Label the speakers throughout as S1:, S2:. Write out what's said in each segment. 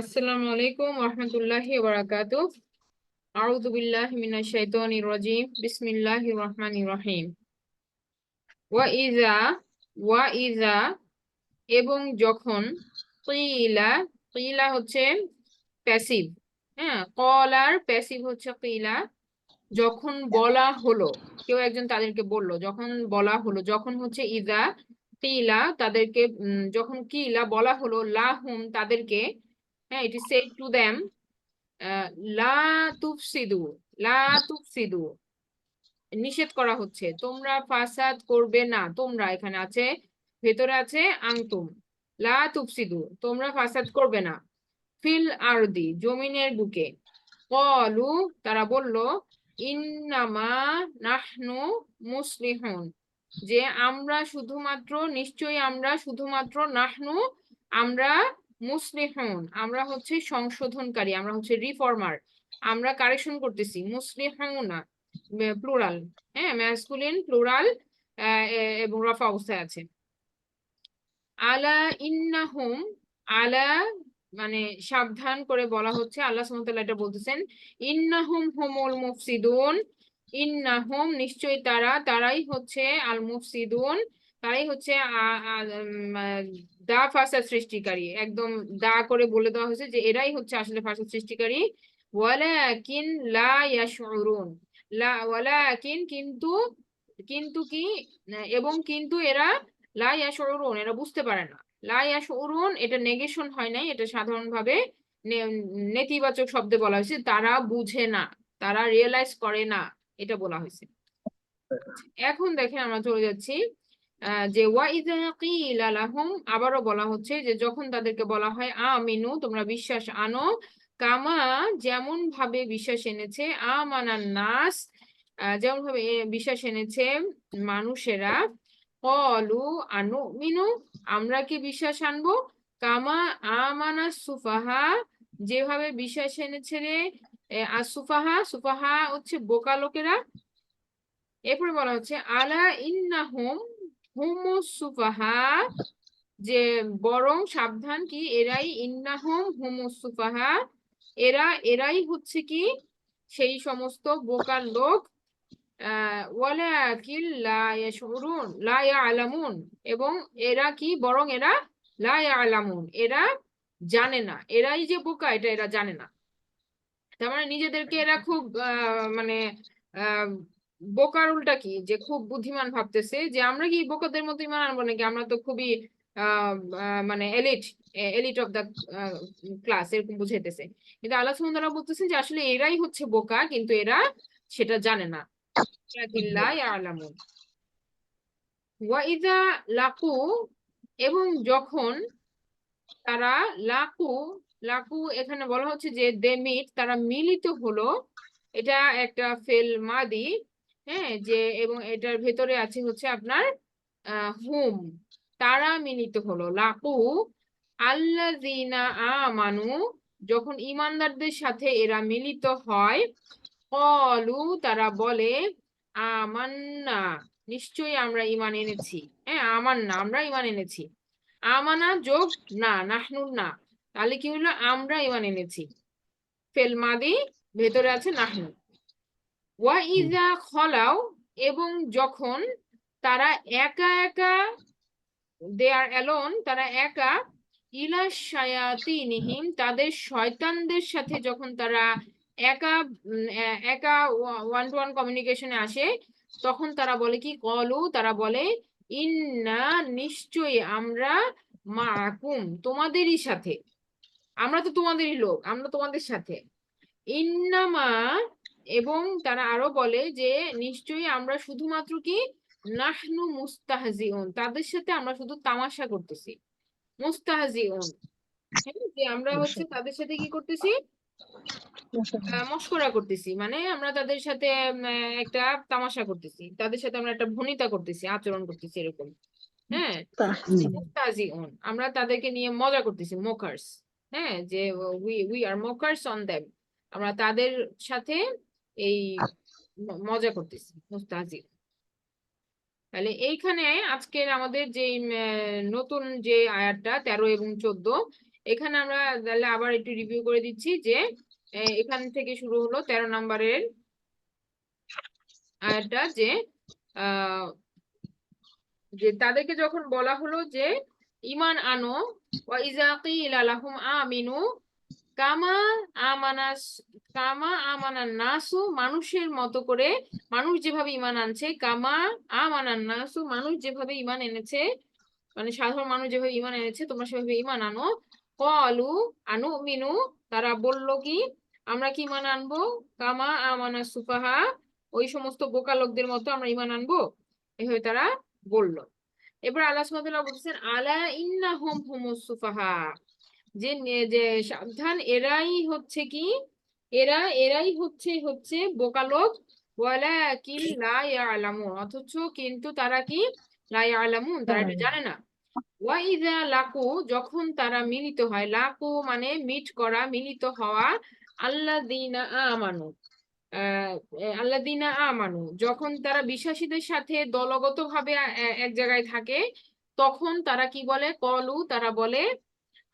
S1: আসসালামু আলাইকুম রহমতুল্লাহি বারাকাতু আউযু বিল্লাহি মিনাশ শাইতানির রাজিম। বিসমিল্লাহির রহিম। ওয়া ইজা ওয়া ইজা এবং যখন কিলা কিলা হচ্ছে প্যাসিভ হ্যাঁ? কলার প্যাসিভ হচ্ছে কিলা যখন বলা হলো, কেউ একজন তাদেরকে বলল, যখন বলা হলো, যখন হচ্ছে ইজা কিলা তাদেরকে যখন কিলা বলা হলো, লাহুম তাদেরকে হ্যাঁ it is said to them লা তুফসিদু লা তুফসিদু। নিষেধ করা হচ্ছে, তোমরা ফাসাদ করবে না। তোমরা, এখানে আছে, ভেতরে আছে আংতুম লা তুফসিদু, তোমরা ফাসাদ করবে না। ফিল আরদি, জমিনের বুকে। কলু, তারা বলল, ইন্নামা নাহনু মুসলিহুন। যে, আমরা শুধুমাত্র, নিশ্চয়ই আমরা শুধুমাত্র নাহনু, আমরা আমরা হচ্ছে সংশোধনকারী, আমরা হচ্ছে রিফর্মার, আমরা কারেকশন করতেছি। প্লুরাল হ্যাঁ ম্যাসকুলিন প্লুরাল এবং রফা অবস্থায় আছে। আলা ইন্নাহুম, আলা মানে সাবধান করে বলা হচ্ছে, আল্লাহ সুবহানাহু এটা বলতেছেন, ইন্নাহুম হুমুল মুফসিদুন, ইন্নাহুম নিশ্চয়ই তারা, তারাই হচ্ছে আল মুফসিদুন তারাই হচ্ছে দা ফাসাদ সৃষ্টিকারী। একদম দা করে বলে দেওয়া হয়েছে যে এরাই হচ্ছে আসলে ফাসাদ সৃষ্টিকারী। ওয়ালাকিন লা ইয়াশউরুন। লা, ওয়ালাকিন কিন্তু কিন্তু কি? এবং কিন্তু এরা লা ইয়াশউরুন, এরা বুঝতে পারে না। লা ইয়াশউরুন, এটা নেগেশন হয় নাই, এটা সাধারণভাবে নেতিবাচক শব্দে বলা হয়েছে। তারা বুঝে না, তারা রিয়েলাইজ করে না, এটা বলা হয়েছে। এখন দেখেন আমরা চলে যাচ্ছি। যে ওয়া ইযা কিলা লাহুম, আবারও বলা হচ্ছে যে যখন তাদেরকে বলা হয় আমিনু, তোমরা বিশ্বাস আনো, কামা যেমন ভাবে বিশ্বাস এনেছে আমানান নাস যেমন ভাবে বিশ্বাস এনেছে মানুষেরা, কলু আনু মিনু আমরা কি বিশ্বাস আনব? কামা আমানা সুফাহা, যেভাবে বিশ্বাস এনেছে রে আর সুফাহা সুফাহা হচ্ছে বোকা লোকেরা। এরপরে বলা হচ্ছে, আলা ইন্নাহুম হুমুস সুফাহা যে বরং সাবধান কি? এরাই ইন্নাহুম হুমুস সুফাহা এরা এরাই হচ্ছে কি? সেই সমস্ত বোকার লোক। ওয়ালাকিন লা ইয়াশউরুন লা ইয়ালামুন। এবং এরা কি? বরং এরা লা ইয়ালামুন। এরা জানে না। এরাই যে বোকা এটা এরা জানে না। তার মানে নিজেদেরকে এরা খুব মানে আহ, বোকার উল্টা কি? যে খুব বুদ্ধিমান ভাবতেছে যে আমরা কি বোকাদের মতো ইমান আনব নাকি? আমরা তো খুবই মানে elite elite of the class এরকম বুঝাইতেছে। কিন্তু আল্লাহ তাআলা বলতেছেন যে আসলে এরাই হচ্ছে বোকা, কিন্তু এরা সেটা জানে না। ওয়ালাকিন লা ইয়ালামুন ওয়া লাকু, এবং যখন তারা লাকু লাকু এখানে বলা হচ্ছে যে দে মিট, তারা মিলিত হলো। এটা একটা ফেল মাদি। হ্যাঁ যে এবং এটার ভেতরে আছে হচ্ছে আপনার হুম, তারা মিলিত হলো। লাকু, আল্লাযীনা আমানু, যখন ঈমানদারদের সাথে এরা মিলিত হয় কলু তারা বলে, আমান্না, নিশ্চয়ই আমরা ঈমান এনেছি। হ্যাঁ আমান্না, আমরা ইমান এনেছি। আমানা যোগ, না নাহনুর না। তাহলে কি হলো? আমরা ইমান এনেছি। ফেল মাদি, ভেতরে আছে নাহনু। ওয়া ইজা খলাও এবং যখন তারা একা একা দে আর অ্যালোন তারা একা ইলা শায়াতিনিহিম তাদের শয়তানদের সাথে যখন তারা একা একা ওয়ান টু ওয়ান কমিউনিকেশনে আসে তখন তারা বলে কি? কলু তারা বলে ইন্না নিশ্চয়ই আমরা মাকুম তোমাদেরই সাথে। আমরা তো তোমাদেরই লোক আমরা তোমাদের সাথে। ইন্নামা এবং তারা আরও বলে যে নিশ্চয়ই আমরা শুধুমাত্র কি? নাহনু মুস্তাহজিউন। তাদের সাথে আমরা শুধু তামাশা করতেছি। মুস্তাহজিউন। হ্যাঁ যে আমরা হচ্ছে তাদের সাথে কি করতেছি? আহ, মশকরা করতেছি। মানে আমরা তাদের সাথে একটা তামাশা করতেছি। তাদের সাথে আমরা একটা ভনিতা করতেছি আচরণ করতেছি এরকম। হ্যাঁ মুস্তাহজিউন। আমরা তাদেরকে নিয়ে মজা করতেছি মোকার্স। হ্যাঁ যে we we are mockers on them আমরা তাদের সাথে এই মজা করতেছি মুস্তাহজি তাহলে এইখানে আজকের আমাদের যে নতুন যে আয়াতটা তেরো এবং চোদ্দ, এখানে আমরা তাহলে আবার একটু রিভিউ করে দিচ্ছি যে এখান থেকে শুরু হলো তেরো নম্বরের আয়াতটা যে যে তাদেরকে যখন বলা হলো যে, ইমান আনো, ওয়া ইজা কিলা লাহুম আমিনু কামা আমানাস, কামা আমানান নাসু মানুষের মতো করে মানুষ যেভাবে ইমান আনছে, কামা আমানান নাসু মানুষ যেভাবে ইমান এনেছে মানে সাধারণ মানুষ যেভাবে ইমান এনেছে, তোমরা সেভাবে ইমান আনো। কলু আনু মিনু তারা বলল কি, আমরা কি ইমান আনব? কামা আমানা সুফাহা ওই সমস্ত বোকা লোকদের মতো আমরা ইমান আনব? এভাবে তারা বলল। এবার আল্লাহ তাআলা বলতেছেন, আলা ইন্নাহুম হুমুস সুফাহা। যে যে সাবধান এরাই হচ্ছে কি? এরা এরাই হচ্ছে হচ্ছে বোকা লোক ওয়ালাকিন লা ইয়ালামুন অথচ কিন্তু তারা কি? লা ইয়ালামুন তারা এটা জানে না। লাকু যখন তারা মিলিত হয় লাকু মানে মিট করা মিলিত হওয়া আল্লাযীনা আমানু। আহ আল্লাযীনা আমানু যখন তারা বিশ্বাসীদের সাথে দলগতভাবে এক জায়গায় থাকে তখন তারা কি বলে? কলু তারা বলে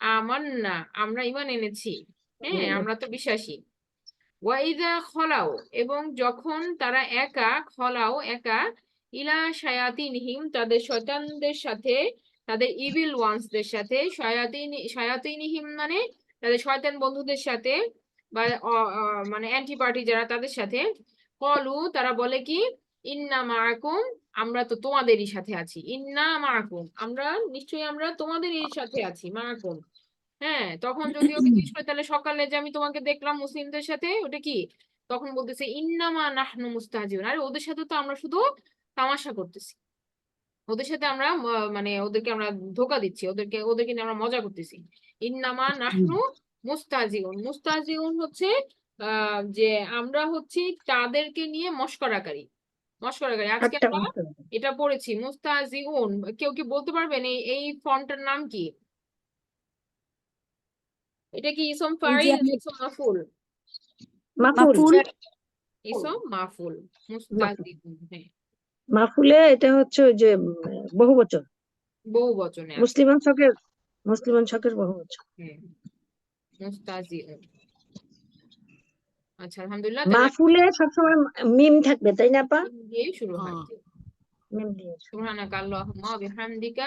S1: আমান্না আমরা ইমান এনেছি। হ্যাঁ আমরা তো বিশ্বাসী। ওয়াইদা খলাও এবং যখন তারা একা খলাও একা ইলা শায়াতিনহিম তাদের শয়তানদের সাথে তাদের ইভিল ওয়ান্সদের সাথে শায়াতিন শায়াতিনহিম মানে তাদের শয়তান বন্ধুদের সাথে বা মানে অ্যান্টি পার্টি যারা তাদের সাথে কলু তারা বলে কি ইন্না মাআকুম আমরা তো তোমাদেরই সাথে আছি। ইন্না মাআকুম আমরা নিশ্চয়ই আমরা তোমাদেরই সাথে আছি মাআকুম। হ্যাঁ তখন যদি ওকে জিজ্ঞেস করে তাহলে সকালে যে আমি তোমাকে দেখলাম মুসলিমদের সাথে ওটা কি? তখন বলতেছে ইন্নামা নাহনু মুস্তাহজিউন। আরে ওদের সাথে তো আমরা শুধু তামাশা করতেছি। ওদের সাথে আমরা মানে ওদেরকে আমরা ধোকা দিচ্ছি ওদেরকে ওদেরকে নিয়ে আমরা মজা করতেছি। ইন্নামা নাহনু মুস্তাহজিউন। মুস্তাহজিউন হচ্ছে আহ যে আমরা হচ্ছি তাদেরকে নিয়ে মশকরাকারী মশকরাকারী আজকে আমরা এটা পড়েছি। মুস্তাহজিউন কেউ কি বলতে পারবেন এই এই ফন্টটার নাম কি? এটা কি ইসম ফাইল ইসম মাফুল?
S2: মাফুল।
S1: ইসম মাফুল মুস্তাজিবুন হ্যাঁ।
S2: মাফুলে এটা হচ্ছে যে বহু বচন।
S1: বহু বচনে আছে।
S2: মুসলিমান ছকের মুসলিমান ছকের বহু বচন।
S1: হ্যাঁ মুস্তাজিউন আচ্ছা আলহামদুলিল্লাহ
S2: মাফুলে সবসময় মিম থাকবে তাই না পা
S1: দিয়ে শুরু হয়।
S3: হ্যাঁ।
S2: মিম দিয়ে
S1: সুবহানাকা আল্লাহুম্মা ওয়া বিহামদিকা